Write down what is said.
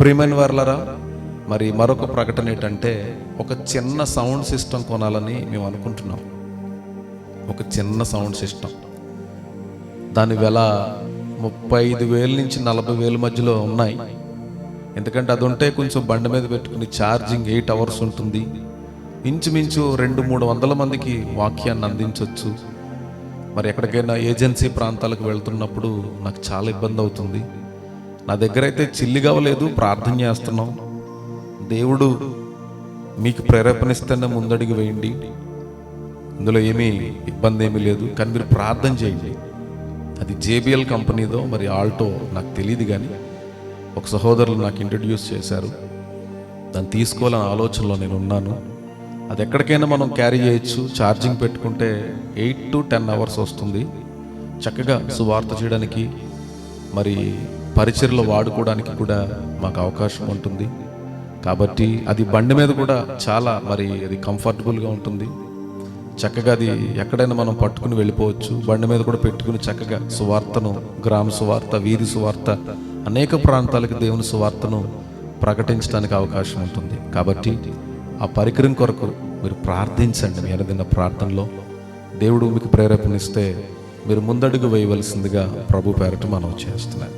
ప్రియమైన వర్లరా మరి మరొక ప్రకటన ఏంటంటే ఒక చిన్న సౌండ్ సిస్టమ్ కొనాలని మేము అనుకుంటున్నాం. ఒక చిన్న సౌండ్ సిస్టమ్ దాని వెల ముప్పై ఐదు వేల నుంచి నలభై వేల మధ్యలో ఉన్నాయి. ఎందుకంటే అది ఉంటే కొంచెం బండి మీద పెట్టుకుని ఛార్జింగ్ ఎయిట్ అవర్స్ ఉంటుంది. ఇంచుమించు రెండు మూడు వందల మందికి వాక్యాన్ని అందించవచ్చు మరి ఎక్కడికైనా ఏజెన్సీ ప్రాంతాలకు వెళ్తున్నప్పుడు నాకు చాలా ఇబ్బంది అవుతుంది. నా దగ్గర అయితే చిల్లి కావలేదు ప్రార్థన చేస్తున్నాం. దేవుడు మీకు ప్రేరేపణిస్తేనే ముందడిగి వేయండి. ఇందులో ఏమీ ఇబ్బంది ఏమీ లేదు కానీ మీరు ప్రార్థన చేయండి. అది జేబిఎల్ కంపెనీదో మరి ఆల్టో నాకు తెలియదు కానీ ఒక సహోదరులు నాకు ఇంట్రడ్యూస్ చేశారు. దాన్ని తీసుకోవాలనే ఆలోచనలో నేను ఉన్నాను. అది ఎక్కడికైనా మనం క్యారీ చేయొచ్చు. ఛార్జింగ్ పెట్టుకుంటే ఎయిట్ టు టెన్ అవర్స్ వస్తుంది. చక్కగా సువార్త చేయడానికి మరి పరిచయలో వాడుకోవడానికి కూడా మాకు అవకాశం ఉంటుంది. కాబట్టి అది బండి మీద కూడా చాలా మరి అది కంఫర్టబుల్గా ఉంటుంది. చక్కగా అది ఎక్కడైనా మనం పట్టుకుని వెళ్ళిపోవచ్చు. బండి మీద కూడా పెట్టుకుని చక్కగా సువార్తను గ్రామ సువార్త వీధి సువార్త అనేక ప్రాంతాలకు దేవుని సువార్తను ప్రకటించడానికి అవకాశం ఉంటుంది. కాబట్టి ఆ పరికరం కొరకు మీరు ప్రార్థించండి మీ అనుదిన ప్రార్థనలో. దేవుడు మీకు ప్రేరేపణిస్తే మీరు ముందడుగు వేయవలసిందిగా ప్రభు పేరట మనం చేస్తున్నాం